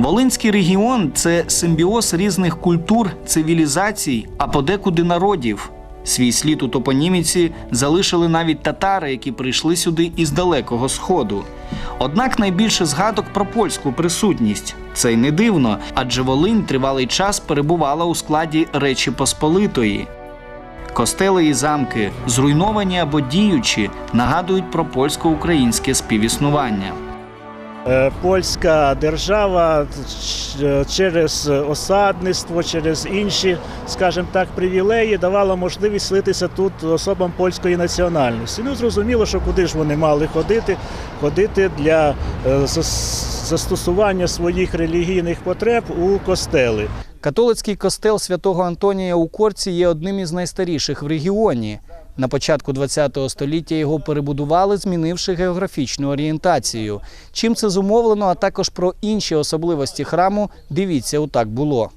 Волинський регіон це симбіоз різних культур, цивілізацій, а подекуди народів. Свій слід у топоніміці залишили навіть татари, які прийшли сюди із далекого сходу. Однак найбільше згадок про польську присутність. Це й не дивно, адже Волинь тривалий час перебувала у складі Речі Посполитої. Костели і замки, зруйновані або діючі, нагадують про польсько-українське співіснування. Е, Польська держава через осадництво, через інші, скажімо так, привілеї давала можливість селитися тут особам польської національності. Ну зрозуміло, що куди ж вони мали ходити, ходити для е, застосування своїх релігійних потреб у костели. Католицький костел святого Антонія у Корці є одним із найстаріших в регіоні. На початку ХХ століття його перебудували, змінивши географічну орієнтацію. Чим це зумовлено, а також про інші особливості храму, дивіться у так було.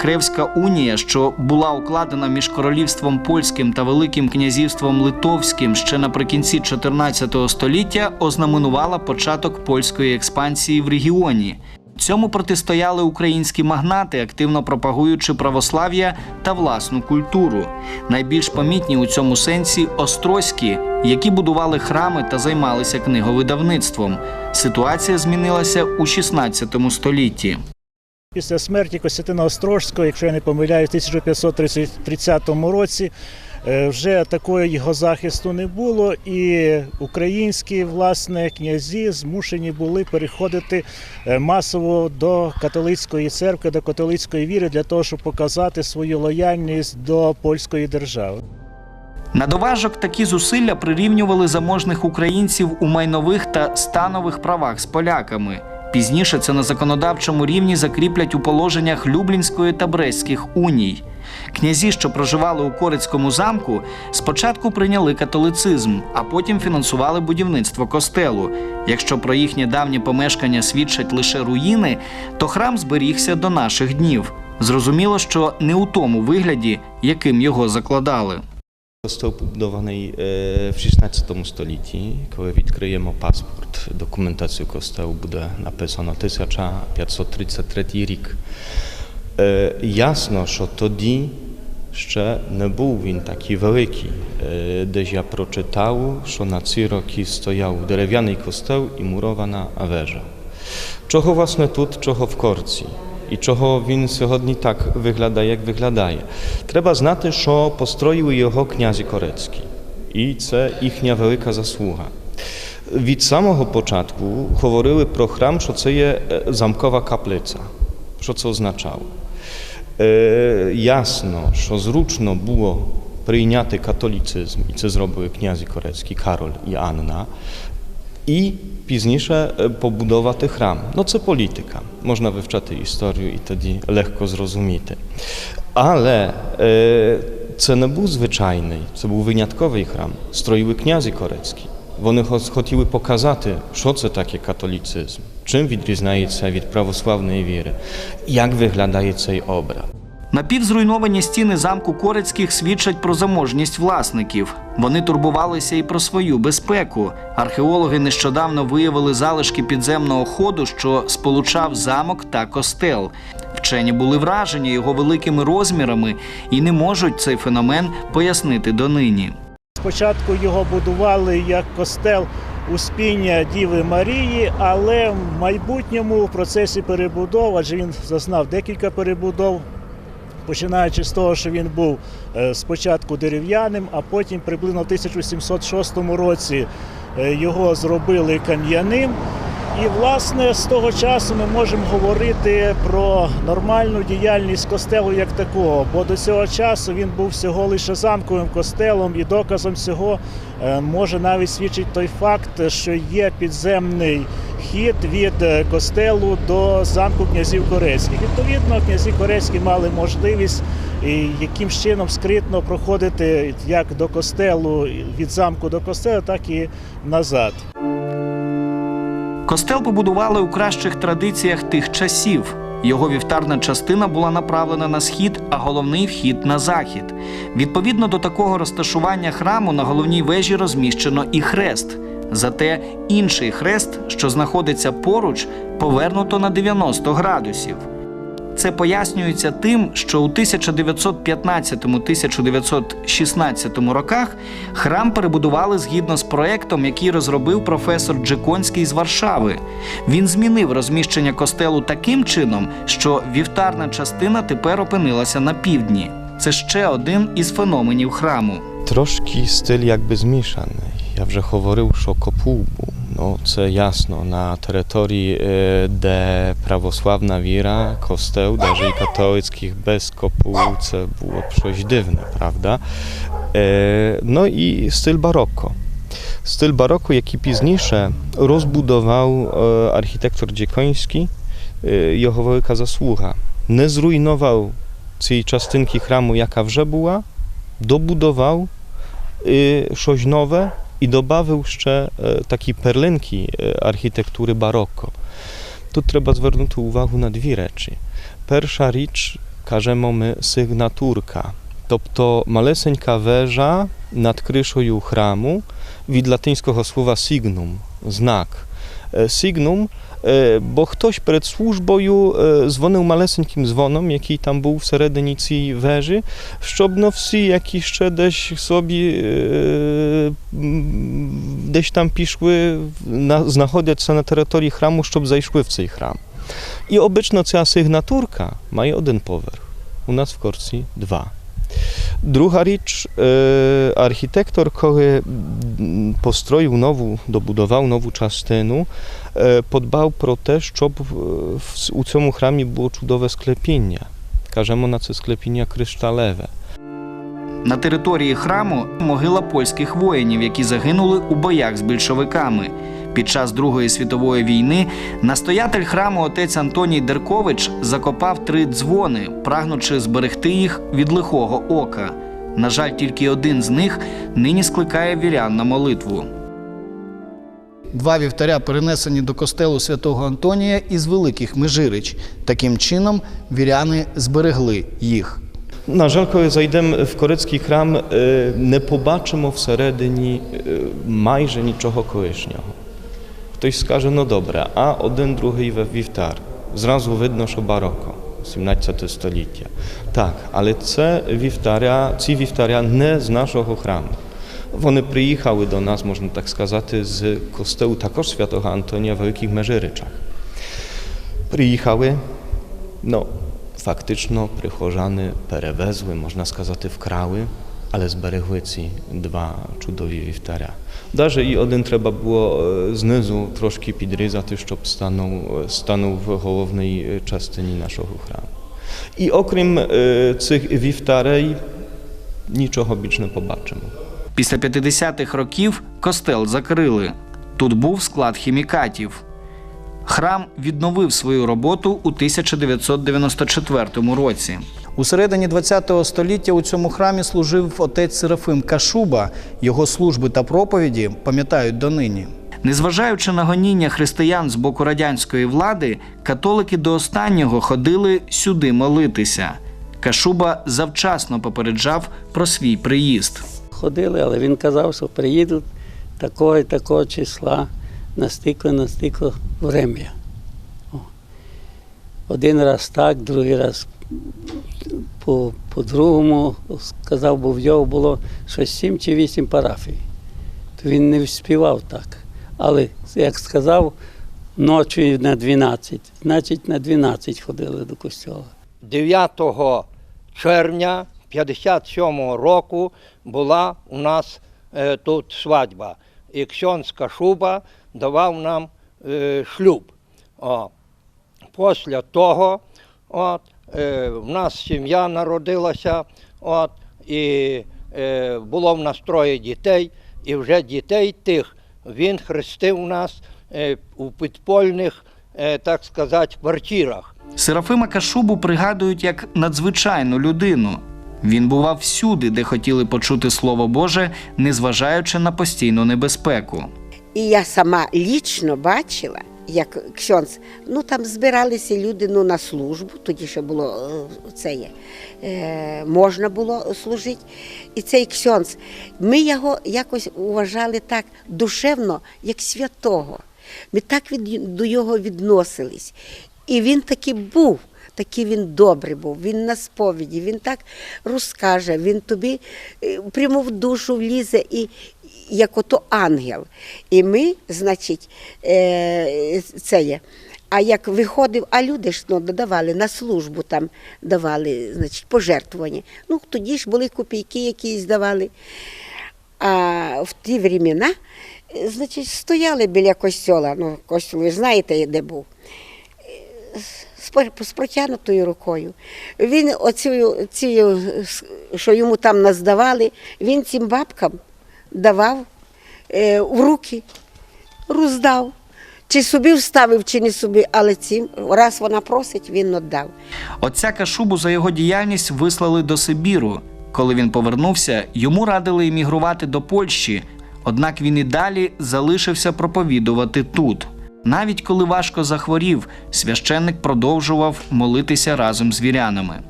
Кревська унія, що була укладена між королівством польським та Великим князівством Литовським ще наприкінці 14 століття, ознаменувала початок польської експансії в регіоні. Цьому протистояли українські магнати, активно пропагуючи православ'я та власну культуру. Найбільш помітні у цьому сенсі острозькі, які будували храми та займалися книговидавництвом. Ситуація змінилася у 16 столітті. Після смерті Костянтина Острожського, якщо я не помиляюсь, в 1530 році вже такого його захисту не було, і українські власне князі змушені були переходити е, масово до католицької церкви, до католицької віри для того, щоб показати свою лояльність до польської держави. На доважок такі зусилля прирівнювали заможних українців у майнових та станових правах з поляками. Пізніше це на законодавчому рівні закріплять у положеннях Люблінської та Брестських уній. Князі, що проживали у Корицькому замку, спочатку прийняли католицизм, а потім фінансували будівництво костелу. Якщо про їхнє давнє помешкання свідчать лише руїни, то храм зберігся до наших днів. Зрозуміло, що не у тому вигляді, яким його закладали. Został pobudowany e, w XVI stolітті, коли відкриємо паспорт, документацію костелу буде написано 1533 рік. Е, Ясно, що тоді ще не був він такий великий. Е, Десь я прочитав, що на ці роки стояв дерев'яний костел і мурована вежа. Чого власне тут, чого в Корці? І чого він сьогодні так виглядає, як виглядає? Треба знати, що построїли його князі Корецькі. І це їхня велика заслуга. Від самого початку говорили про храм, що це є е, замкова каплиця. Що це означало? Е, ясно, що зручно було прийняти католіцизм, і це зробили князі Корецькі, Кароль і Анна, і пізніше е, побудувати храм. Ну це політика. Можна вивчати історію і тоді легко зрозуміти. Але е, це не був звичайний, це був винятковий храм. Строїли князі корецькі. Вони хо- хотіли показати, що це таке католіцизм, чим відрізняється від православної віри, як виглядає цей образ. Напівзруйновані стіни замку Корецьких свідчать про заможність власників. Вони турбувалися і про свою безпеку. Археологи нещодавно виявили залишки підземного ходу, що сполучав замок та костел. Вчені були вражені його великими розмірами і не можуть цей феномен пояснити донині. Спочатку його будували як костел Успіння Діви Марії, але в майбутньому в процесі перебудов, адже він зазнав декілька перебудов, починаючи з того, що він був е, спочатку дерев'яним, а потім приблизно в 1706 році е, його зробили кам'яним. І, власне, з того часу ми можемо говорити про нормальну діяльність костелу як такого, бо до цього часу він був всього лише замковим костелом, і доказом цього е, може навіть свідчить той факт, що є підземний хід від е, костелу до замку князів Корецьких. Відповідно, князі Корецькі мали можливість яким чином скритно проходити як до костелу від замку до костелу, так і назад. Костел побудували у кращих традиціях тих часів. Його вівтарна частина була направлена на схід, а головний вхід на захід. Відповідно до такого розташування храму на головній вежі розміщено і хрест. Зате інший хрест, що знаходиться поруч, повернуто на 90 градусів. Це пояснюється тим, що у 1915-1916 роках храм перебудували згідно з проектом, який розробив професор Джеконський з Варшави. Він змінив розміщення костелу таким чином, що вівтарна частина тепер опинилася на півдні. Це ще один із феноменів храму. Трошки стиль якби змішаний. Я вже говорив, що копул був. Ну, це ясно. На території, е, де православна віра, костел, навіть і католицьких без копу, це було б щось дивне, правда? Е, Ну і стиль бароко. Стиль бароко, який пізніше розбудував е, архітектор Dziekoński, е, його велика заслуга. Не зруйнував цієї частинки храму, яка вже була, добудував y, щось нове і додав ще е, такі перлинки е, архітектури бароко. Тут треба звернути увагу на дві речі. Перша річ, кажемо ми, сигнатурка, тобто малесенька вежа над кришою храму від латинського слова signum, знак. Е, Signum, е, бо хтось перед службою е, дзвонив малесеньким дзвоном, який там був всередині цієї вежі, щоб ну всі, які ще десь собі е, м, десь там пішли, на, знаходяться на території храму, щоб зайшли в цей храм. І обично ця сигнатурка має один поверх. У нас в Корці два. Друга річ, архітектор, коли построїв нову, добудував нову частину, подбав про те, щоб у цьому храмі було чудове склепіння. Кажемо на це склепіння кришталеве. На території храму могила польських воїнів, які загинули у боях з більшовиками. Під час Другої світової війни настоятель храму отець Антоній Деркович закопав три дзвони, прагнучи зберегти їх від лихого ока. На жаль, тільки один з них нині скликає вірян на молитву. Два вівтаря перенесені до костелу святого Антонія із великих межирич. Таким чином віряни зберегли їх. На жаль, коли зайдемо в корецький храм, е, не побачимо всередині е, майже нічого колишнього. Хтось скаже, ну добре, а один другий ве- вівтар. Зразу видно, що бароко, 17 століття. Так, але це вівтаря, ці вівтаря не з нашого храму. Вони приїхали до нас, можна так сказати, з костелу також святого Антонія в Великих Межиричах. Приїхали, no, фактично прихожани перевезли, можна сказати, вкрали, але зберегли ці два чудові вівтаря. Даже і один треба було знизу трошки підрізати, щоб станув, станув в головній частині нашого храму. І окрім цих вівтарей, нічого більш не побачимо. Після 50-х років костел закрили. Тут був склад хімікатів. Храм відновив свою роботу у 1994 році. У середині ХХ століття у цьому храмі служив отець Серафим Кашуба. Його служби та проповіді пам'ятають донині. Незважаючи на гоніння християн з боку радянської влади, католики до останнього ходили сюди молитися. Кашуба завчасно попереджав про свій приїзд. Ходили, але він казав, що приїдуть такого і такого числа, настикло, настикло врем'я. Один раз так, другий раз по, по-другому сказав, бо в нього було щось сім чи вісім парафій. То він не вспівав так. Але, як сказав, ночі на 12, значить на 12 ходили до костьола. 9 червня 57 року була у нас е, тут свадьба. І Ксьонс Кашуба давав нам е, шлюб. О. Після того от, в нас сім'я народилася, от, і е, було в нас троє дітей, і вже дітей тих він хрестив нас е, у підпольних, е, так сказати, квартирах. Серафима Кашубу пригадують як надзвичайну людину. Він бував всюди, де хотіли почути Слово Боже, незважаючи на постійну небезпеку. І я сама лічно бачила, як ксьонц. Ну там збиралися люди ну, на службу, тоді ще було е, це є, е, можна було служити. І цей ксьонц, ми його якось вважали так душевно, як святого. Ми так від, до його відносились. І він таки був. Такий він добрий був, він на сповіді, він так розкаже, він тобі е, прямо в душу влізе, і як ото ангел. І ми, значить, е, це є. А як виходив, а люди ж ну, давали на службу там давали, значить, пожертвування. Ну, тоді ж були копійки, якісь давали. А в ті времена, значить, стояли біля костьола. Ну, костьол, ви знаєте, де був з протягнутою рукою. Він оцю, цю, що йому там наздавали, він цим бабкам давав е, в руки, роздав. Чи собі вставив, чи не собі, але цим, раз вона просить, він віддав. Отця Кашубу за його діяльність вислали до Сибіру. Коли він повернувся, йому радили емігрувати до Польщі, однак він і далі залишився проповідувати тут. Навіть коли важко захворів, священник продовжував молитися разом з вірянами.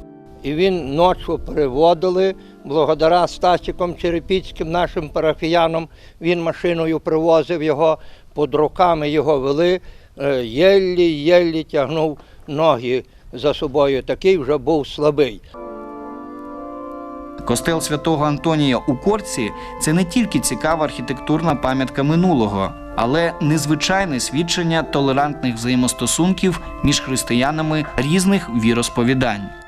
І він ночі приводили, благодаря Стасіком Черепіцьким, нашим парафіянам, він машиною привозив його, під руками його вели, е, єлі-єлі тягнув ноги за собою. Такий вже був слабий. Костел святого Антонія у Корці це не тільки цікава архітектурна пам'ятка минулого, але незвичайне свідчення толерантних взаємостосунків між християнами різних віросповідань.